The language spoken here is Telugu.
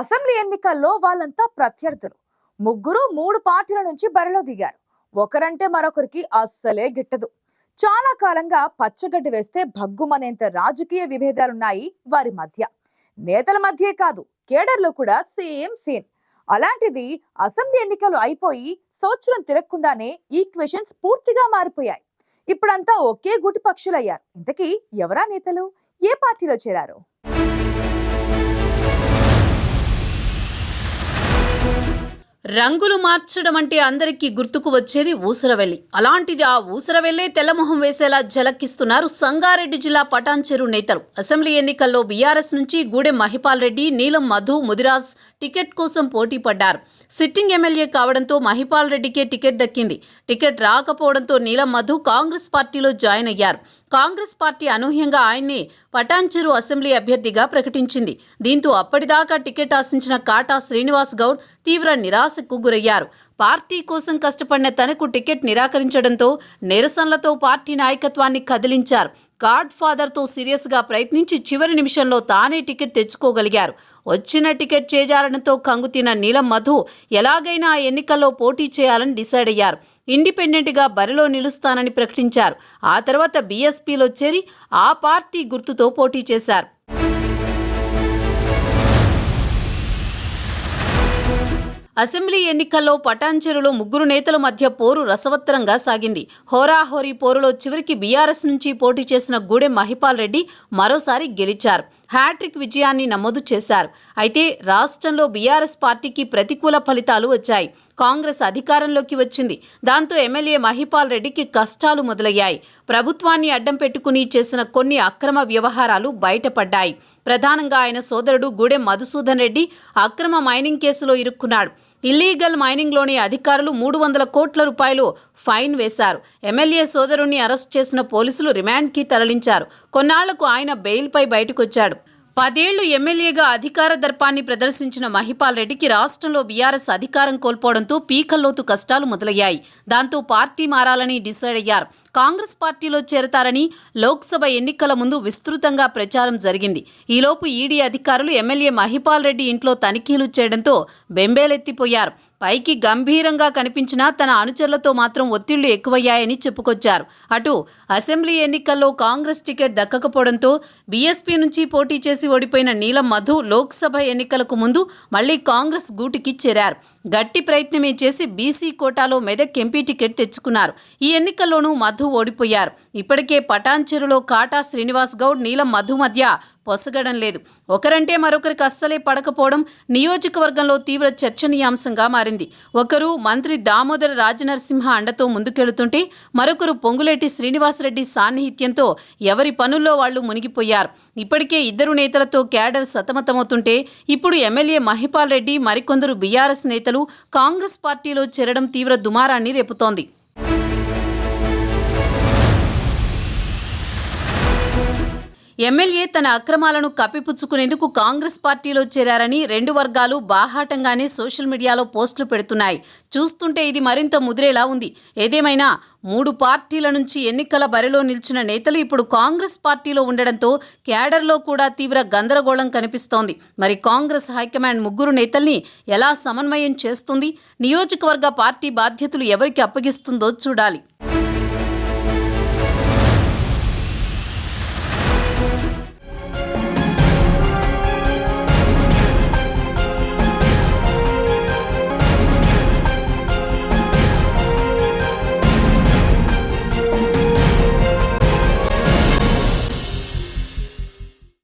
అసెంబ్లీ ఎన్నికల్లో వాళ్ళంతా ప్రత్యర్థులు. ముగ్గురు మూడు పార్టీల నుంచి బరిలో దిగారు. ఒకరంటే మరొకరికి అస్సలే గిట్టదు. చాలా కాలంగా పచ్చగడ్డి వేస్తే భగ్గుమనేంత రాజకీయ విభేదాలున్నాయి వారి మధ్య. నేతల మధ్యే కాదు కేడర్లో కూడా సేమ్ సీన్. అలాంటిది అసెంబ్లీ ఎన్నికలు అయిపోయి సంవత్సరం తిరగకుండానే ఈక్వేషన్స్ పూర్తిగా మారిపోయాయి. ఇప్పుడంతా ఒకే గుటి పక్షులయ్యారు. ఇంతకీ ఎవరా నేతలు? ఏ పార్టీలో చేరారు? రంగులు మార్చడం అంటే అందరికీ గుర్తుకు వచ్చేది ఊసరవెల్లి. అలాంటిది ఆ ఊసరవెల్లే తెల్లమొహం వేసేలా జలక్కిస్తున్నారు సంగారెడ్డి జిల్లా పటాన్చెరు నేతలు. అసెంబ్లీ ఎన్నికల్లో బీఆర్ఎస్ నుంచి గూడెం మహిపాల్ రెడ్డి నీలం మధు ముదిరాజ్ టికెట్ కోసం పోటీ పడ్డారు. సిట్టింగ్ ఎమ్మెల్యే కావడంతో మహిపాల్ రెడ్డికే టికెట్ దక్కింది. టికెట్ రాకపోవడంతో నీలం మధు కాంగ్రెస్ పార్టీలో జాయిన్ అయ్యారు. కాంగ్రెస్ పార్టీ అనూహ్యంగా ఆయన్ని పటాన్చెరు అసెంబ్లీ అభ్యర్థిగా ప్రకటించింది. దీంతో అప్పటిదాకా టికెట్ ఆశించిన కాటా శ్రీనివాస్ గౌడ్ తీవ్ర నిరాశకు గురయ్యారు. పార్టీ కోసం కష్టపడిన తనకు టికెట్ నిరాకరించడంతో నిరసనలతో పార్టీ నాయకత్వాన్ని కదిలించారు. గాడ్ ఫాదర్తో సీరియస్గా ప్రయత్నించి చివరి నిమిషంలో తానే టికెట్ తెచ్చుకోగలిగారు. వచ్చిన టికెట్ చేజారడంతో కంగుతిన నీలం మధు ఎలాగైనా ఆ ఎన్నికల్లో పోటీ చేయాలని డిసైడ్ అయ్యారు. ఇండిపెండెంట్గా బరిలో నిలుస్తానని ప్రకటించారు. ఆ తర్వాత బీఎస్పీలో చేరి ఆ పార్టీ గుర్తుతో పోటీ చేశారు. అసెంబ్లీ ఎన్నికల్లో పటాన్చెరులో ముగ్గురు నేతల మధ్య పోరు రసవత్తరంగా సాగింది. హోరాహోరీ పోరులో చివరికి బీఆర్ఎస్ నుంచి పోటీ చేసిన గూడెం మహిపాల్ రెడ్డి మరోసారి గెలిచారు. హ్యాట్రిక్ విజయాన్ని నమోదు చేశారు. అయితే రాష్ట్రంలో బీఆర్ఎస్ పార్టీకి ప్రతికూల ఫలితాలు వచ్చాయి. కాంగ్రెస్ అధికారంలోకి వచ్చింది. దాంతో ఎమ్మెల్యే మహిపాల్ రెడ్డికి కష్టాలు మొదలయ్యాయి. ప్రభుత్వాన్ని అడ్డం పెట్టుకుని చేసిన కొన్ని అక్రమ వ్యవహారాలు బయటపడ్డాయి. ప్రధానంగా ఆయన సోదరుడు గూడెం మధుసూదన్ రెడ్డి అక్రమ మైనింగ్ కేసులో ఇరుక్కున్నాడు. ఇల్లీగల్ మైనింగ్లోని అధికారులు మూడు వందల కోట్ల రూపాయలు ఫైన్ వేశారు. ఎమ్మెల్యే సోదరుణ్ణి అరెస్ట్ చేసిన పోలీసులు రిమాండ్కి తరలించారు. కొన్నాళ్ళకు ఆయన బెయిల్పై బయటకొచ్చాడు. పదేళ్ళు ఎమ్మెల్యేగా అధికార దర్పాన్ని ప్రదర్శించిన మహిపాల్ రెడ్డికి రాష్ట్రంలో బీఆర్ఎస్ అధికారం కోల్పోవడంతో పీకల్లోతు కష్టాలు మొదలయ్యాయి. దాంతో పార్టీ మారాలని డిసైడ్ అయ్యారు. కాంగ్రెస్ పార్టీలో చేరతారని లోక్సభ ఎన్నికల ముందు విస్తృతంగా ప్రచారం జరిగింది. ఈలోపు ఈడీ అధికారులు ఎమ్మెల్యే మహిపాల్ రెడ్డి ఇంట్లో తనిఖీలు చేయడంతో బెంబేలెత్తిపోయారు. పైకి గంభీరంగా కనిపించినా తన అనుచరులతో మాత్రం ఒత్తిళ్ళు ఎక్కువయ్యాయని చెప్పుకొచ్చారు. అటు అసెంబ్లీ ఎన్నికల్లో కాంగ్రెస్ టికెట్ దక్కకపోవడంతో బీఎస్పీ నుంచి పోటీ చేసి ఓడిపోయిన నీలం మధు లోక్సభ ఎన్నికలకు ముందు మళ్ళీ కాంగ్రెస్ గూటికి చేరారు. గట్టి ప్రయత్నమే చేసి బీసీ కోటాలో మెదక్ ఎంపీ టికెట్ తెచ్చుకున్నారు. ఈ ఎన్నికల్లోనూ మధు ఓడిపోయారు. ఇప్పటికే పటాన్చెరులో కాటా శ్రీనివాస్ గౌడ్ నీలం మధు మధ్య పొసగడం లేదు. ఒకరంటే మరొకరికి అస్సలే పడకపోవడం నియోజకవర్గంలో తీవ్ర చర్చనీయాంశంగా మారింది. ఒకరు మంత్రి దామోదర రాజనరసింహ అండతో ముందుకెళుతుంటే మరొకరు పొంగులేటి శ్రీనివాసరెడ్డి సాన్నిహిత్యంతో ఎవరి పనుల్లో వాళ్ళు మునిగిపోయారు. ఇప్పటికే ఇద్దరు నేతలతో క్యాడర్ సతమతమవుతుంటే ఇప్పుడు ఎమ్మెల్యే మహిపాల్ రెడ్డి మరికొందరు బీఆర్ఎస్ నేతలు కాంగ్రెస్ పార్టీలో చేరడం తీవ్ర దుమారాన్ని రేపుతోంది. ఎమ్మెల్యే తన అక్రమాలను కప్పిపుచ్చుకునేందుకు కాంగ్రెస్ పార్టీలో చేరారని రెండు వర్గాలు బాహాటంగానే సోషల్ మీడియాలో పోస్టులు పెడుతున్నాయి. చూస్తుంటే ఇది మరింత ముదిరేలా ఉంది. ఏదేమైనా మూడు పార్టీల నుంచి ఎన్నికల బరిలో నిలిచిన నేతలు ఇప్పుడు కాంగ్రెస్ పార్టీలో ఉండడంతో క్యాడర్లో కూడా తీవ్ర గందరగోళం కనిపిస్తోంది. మరి కాంగ్రెస్ హైకమాండ్ ముగ్గురు నేతల్ని ఎలా సమన్వయం చేస్తుంది? నియోజకవర్గ పార్టీ బాధ్యతలు ఎవరికి అప్పగిస్తుందో చూడాలి.